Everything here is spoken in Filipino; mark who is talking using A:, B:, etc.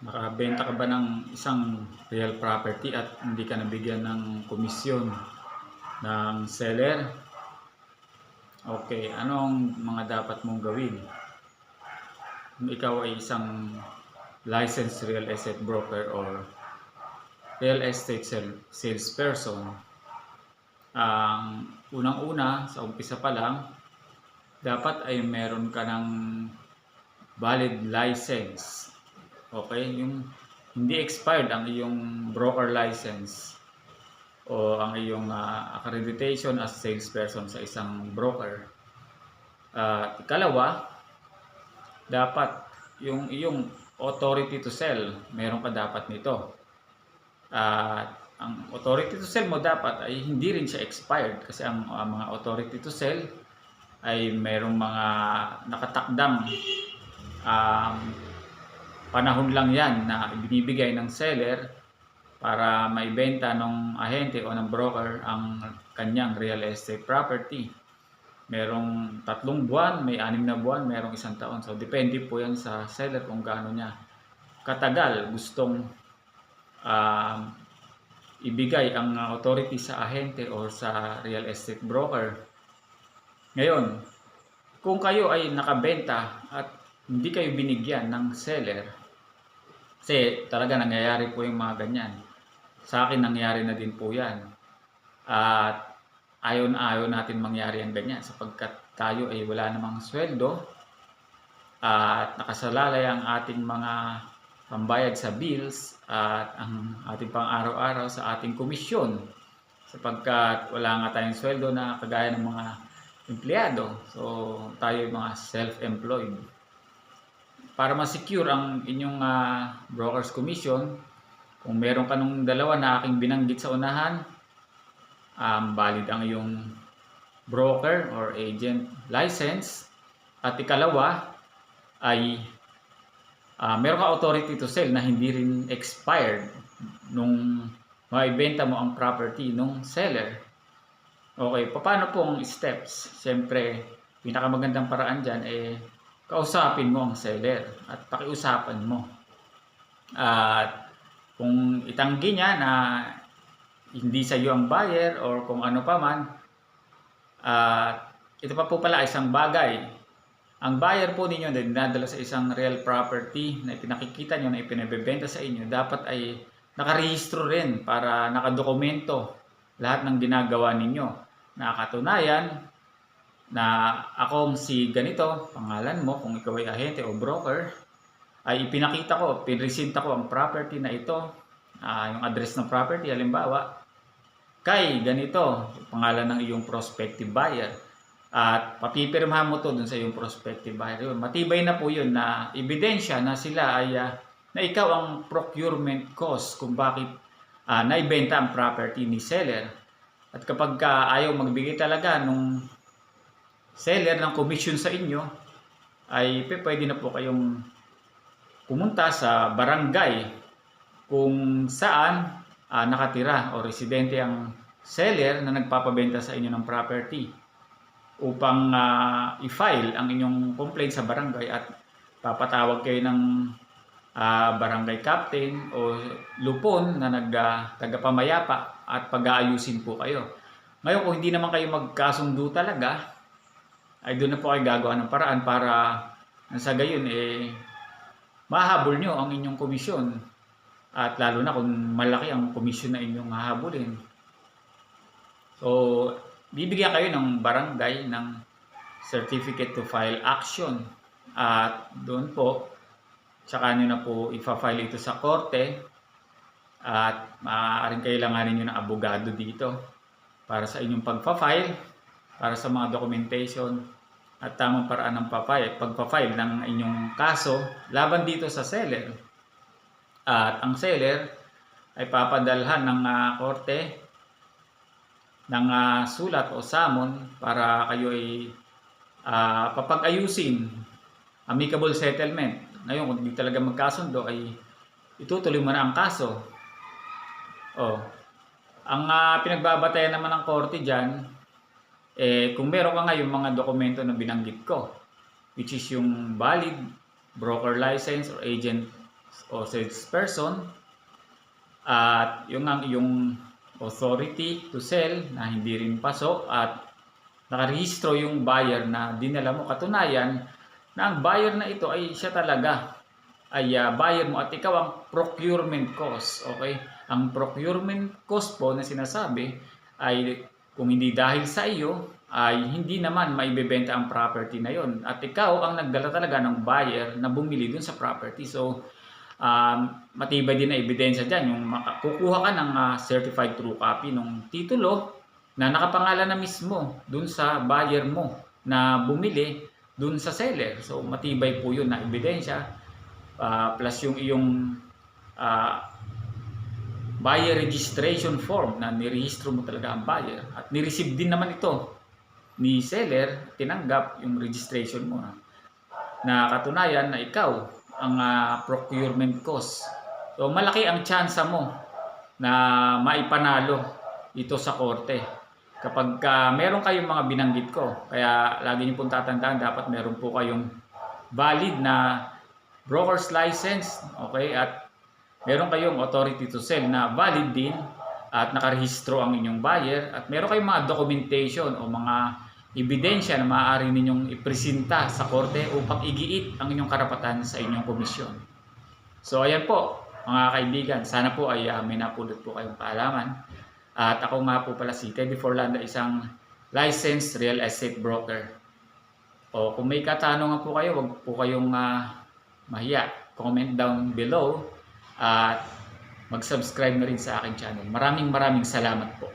A: Nakabenta ka ba ng isang real property at hindi ka nabigyan ng komisyon ng seller? Okay, anong mga dapat mong gawin? Ikaw ay isang licensed real estate broker or real estate salesperson, ang unang-una sa umpisa pa lang, dapat ay meron ka ng valid license Okay, yung hindi expired ang iyong broker license o ang iyong ah, accreditation as salesperson sa isang broker. At ikalawa, dapat yung iyong authority to sell, meron ka dapat nito. At ang authority to sell mo dapat ay hindi rin siya expired kasi ang, ang mga authority to sell ay merong mga nakatakdang um, panahon lang yan na binibigay ng seller para maibenta ng ahente o ng broker ang kanyang real estate property. Merong tatlong buwan, may anim na buwan, merong isang taon. So, depende po yan sa seller kung gaano niya katagal gustong um, ibigay ang authority sa ahente o sa real estate broker. Ngayon, kung kayo ay nakabenta at hindi kayo binigyan ng seller, kasi talaga nangyayari po yung mga ganyan. Sa akin nangyari na din po yan. At ayaw na ayaw natin mangyari ang ganyan sapagkat tayo ay wala namang sweldo at nakasalalay ang ating mga pambayad sa bills at ang ating pang araw-araw sa ating komisyon sapagkat wala nga tayong sweldo na kagaya ng mga empleyado. So tayo ay mga self-employed para ma-secure ang inyong ah, broker's commission, kung meron ka nung dalawa na aking binanggit sa unahan, um, valid ang iyong broker or agent license. At ikalawa ay ah, meron ka authority to sell na hindi rin expired nung maibenta mo ang property nung seller. Okay, paano po ang steps? Siyempre, pinakamagandang paraan dyan eh kausapin mo ang seller at pakiusapan mo. At kung itanggi niya na hindi sa iyo ang buyer or kung ano pa man, at ito pa po pala isang bagay. Ang buyer po ninyo na dinadala sa isang real property na ipinakikita nyo na ipinabebenta sa inyo, dapat ay nakarehistro rin para nakadokumento lahat ng ginagawa ninyo. Na katunayan, na akong si ganito, pangalan mo, kung ikaw ay ahente o broker, ay ipinakita ko, pinresinta ko ang property na ito, ah, yung address ng property, halimbawa, kay ganito, pangalan ng iyong prospective buyer. At papipirmahan mo to dun sa iyong prospective buyer. Matibay na po yun na ebidensya na sila ay ah, na ikaw ang procurement cost kung bakit ah, naibenta ang property ni seller. At kapag ka ayaw magbigay talaga nung seller ng commission sa inyo, ay pwede na po kayong pumunta sa barangay kung saan ah, nakatira o residente ang seller na nagpapabenta sa inyo ng property upang ah, i-file ang inyong complaint sa barangay at papatawag kayo ng ah, barangay captain o lupon na nag tagapamayapa at pag-aayusin po kayo. Ngayon kung hindi naman kayo magkasundo talaga, ay doon na po kayo gagawa ng paraan para sa gayon eh mahabol nyo ang inyong komisyon. At lalo na kung malaki ang komisyon na inyong hahabulin. So, bibigyan kayo ng barangay ng certificate to file action. At doon po tsaka nyo na po ifa-file ito sa korte. At maaaring kailanganin nyo ng abogado dito para sa inyong pagpa-file para sa mga documentation at tamang paraan ng papay, pagpa-file ng inyong kaso laban dito sa seller. At ang seller ay papadalhan ng ah, korte ng ah, sulat o samon para kayo ay ah, papag-ayusin amicable settlement. Ngayon, kung hindi talaga magkasundo ay itutuloy mo na ang kaso. Oh. Ang ah, pinagbabatayan naman ng korte diyan eh, kung meron ka ngayon mga dokumento na binanggit ko, which is yung valid broker license or agent o salesperson at yung ang iyong authority to sell na hindi rin paso at nakarehistro yung buyer na dinala mo katunayan na ang buyer na ito ay siya talaga. Ay ah, buyer mo at ikaw ang procurement cost okay? Ang procurement cost po na sinasabi ay kung hindi dahil sa iyo ay hindi naman maibebenta ang property na yon at ikaw ang nagdala talaga ng buyer na bumili dun sa property. So um, matibay din na ebidensya dyan. Yung kukuha ka ng ah, certified true copy ng titulo na nakapangalan na mismo dun sa buyer mo na bumili dun sa seller. So matibay po yun na ebidensya. Ah, plus yung iyong ah, buyer registration form na nirehistro mo talaga ang buyer. At nireceive din naman ito ni seller tinanggap yung registration mo. Na, na katunayan na ikaw ang ah, procurement cost. So malaki ang tsansa mo na maipanalo ito sa korte. Kapag ka meron kayong mga binanggit ko kaya lagi niyo pong tatandaan dapat meron po kayong valid na broker's license, okay, at meron kayong authority to sell na valid din at nakarehistro ang inyong buyer at meron kayong mga documentation o mga ebidensya na maaari ninyong ipresenta sa korte upang igiit ang inyong karapatan sa inyong komisyon. So ayan po mga kaibigan, sana po ay uh, may napulot po kayong kaalaman. At ako nga po pala si Teddy Forlanda, isang licensed real estate broker. O kung may katanungan po kayo, wag po kayong ah, mahiya. Comment down below at mag-subscribe na rin sa aking channel. Maraming maraming salamat po.